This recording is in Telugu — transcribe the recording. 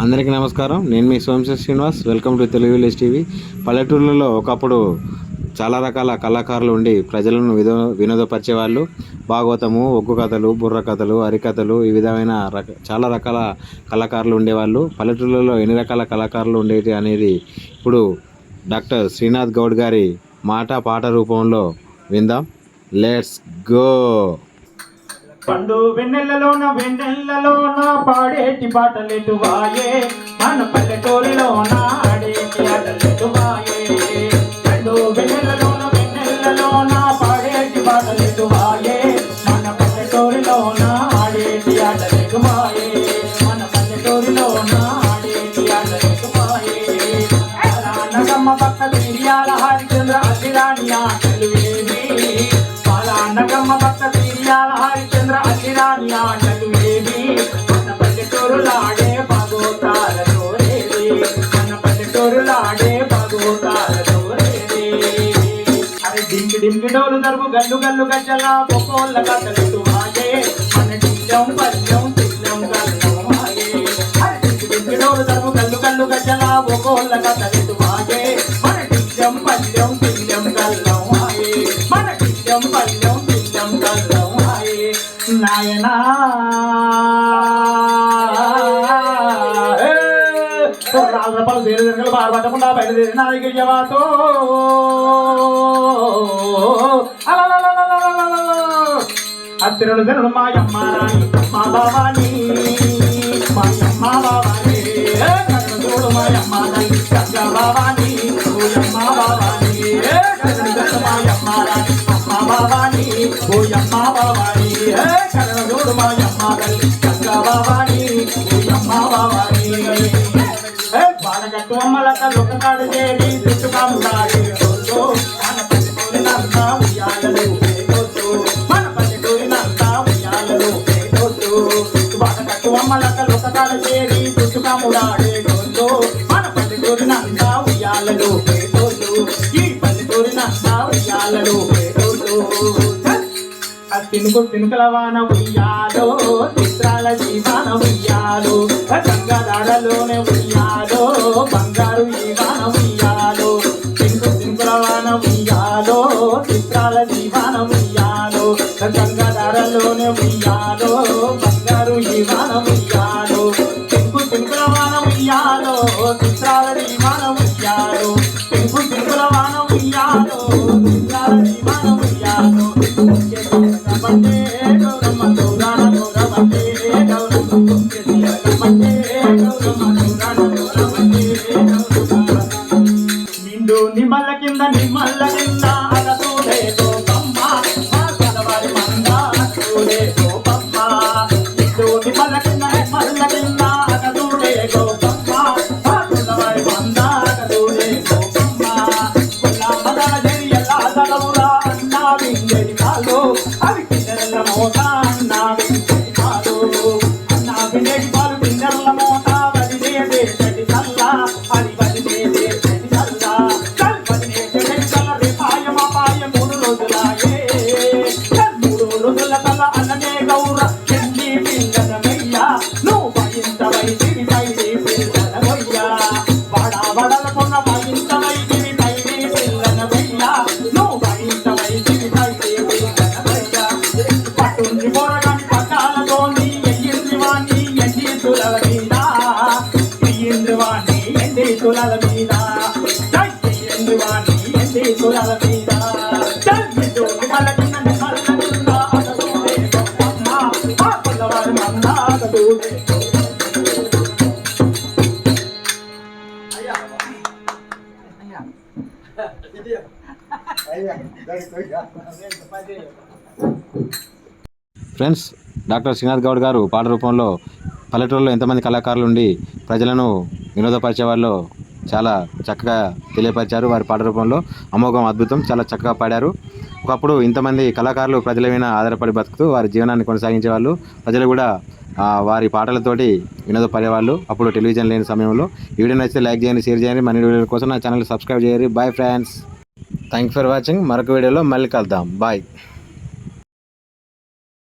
అందరికీ నమస్కారం. నేను మీ Somashesh Srinivas. Welcome to Telugu village TV. పల్లెటూళ్ళలో ఒకప్పుడు చాలా రకాల కళాకారులు ఉండి ప్రజలను వినో వినోదపరిచేవాళ్ళు భాగవతము ఒగ్గు కథలు బుర్ర కథలు అరికథలు ఈ విధమైన రక చాలా రకాల కళాకారులు ఉండేవాళ్ళు. పల్లెటూళ్ళలో ఎన్ని రకాల కళాకారులు ఉండేవి అనేది ఇప్పుడు డాక్టర్ శ్రీనాథ్ గౌడ్ గారి మాట పాట రూపంలో విందాం. Let's go! పండు వెన్నెలలోన వెన్నెలలోన పాడేటి పాటలెటు వాయే. మన పల్లెటూరిలోన ఆడేటి ఆటలెటు చంద్ర అతిరాణి ఆటలు ఏవి మన పల్లెటూరులాడే పగోతాలతో రేది మన పల్లెటూరులాడే పగోతాలతో రేది అరే డింకి డింకి డోలు దరువు గల్లు గల్లు గజ్జల పొకోళ్ళ కథలు ఆగే మన డింగం పద్యం நாயனா. பொருளாதார பல்வேறு இதழ்கள் பாடுபாட்டம் உண்டா பல்வேறு நாளைக்கு ஐயவாத்தோ அத்திரடு திருடு மாயம்மா ராணி மா பவானி மாயம்மா கண்ணு தோடு மாயம்மா ராணி ఏ అమ్మలక లొక్కకాడు చేరి చుట్టుకాములాడి మన పల్లెటూరినంతా ఉయ్యాలలు మన పల్లెటూరినంతా ఉయ్యాలలు పేదోసు అమ్మలక లొక్కకాడు చేరి చుట్టుకాములాడే మన పల్లెటూరినంతా ఉయ్యాలలు ఈ పల్లెటూరినంతా ఉయ్యాలలు పేదోసు తినుకు తినుకల వాన ఉయ్యాలో చిత్రాల జీవాన ఉయ్యాలో గంగదాడలోనే ఉయ్యాలో బంగారు జీవాన ఉయ్యాలో తినుకు తినుకల వాన ఉయ్యాలో చిత్రాల జీవాన ఉయ్యాలో గంగదాడలోనే ఉయ్యాలో బంగారు జీవాన ఉయ్యాలో తినుకు తినుకల వాన ఉయ్యాలో చిత్రాల జీవాన ఉయ్యాలో తినుకు తినుకల వాన ఉయ్యాలో. నిమ్మల కింద నిమ్మల కింద ఎండి మీద. జై మీద. ఆ మంద ఫ్రెండ్స్ డాక్టర్ శ్రీనాథ్ గౌడ్ గారు పాట రూపంలో పల్లెటూరులో ఎంతమంది కళాకారులు ఉండి ప్రజలను వినోదపరిచే వాళ్ళు చాలా చక్కగా తెలియపరిచారు వారి పాట రూపంలో. అమోఘం అద్భుతం చాలా చక్కగా పాడారు. ఒకప్పుడు ఇంతమంది కళాకారులు ప్రజల మీద ఆధారపడి బతుకుతూ వారి జీవనాన్ని కొనసాగించే వాళ్ళు ప్రజలు కూడా వారి పాటలతోటి వినోదపడేవాళ్ళు. అప్పుడు టెలివిజన్ లేని సమయంలో. ఈ వీడియో నచ్చితే లైక్ చేయండి షేర్ చేయండి. మన వీడియోల కోసం నా ఛానల్ సబ్స్క్రైబ్ చేయండి. Bye friends. Thank for watching. మరొక వీడియోలో మళ్ళీ కలుద్దాం. బాయ్.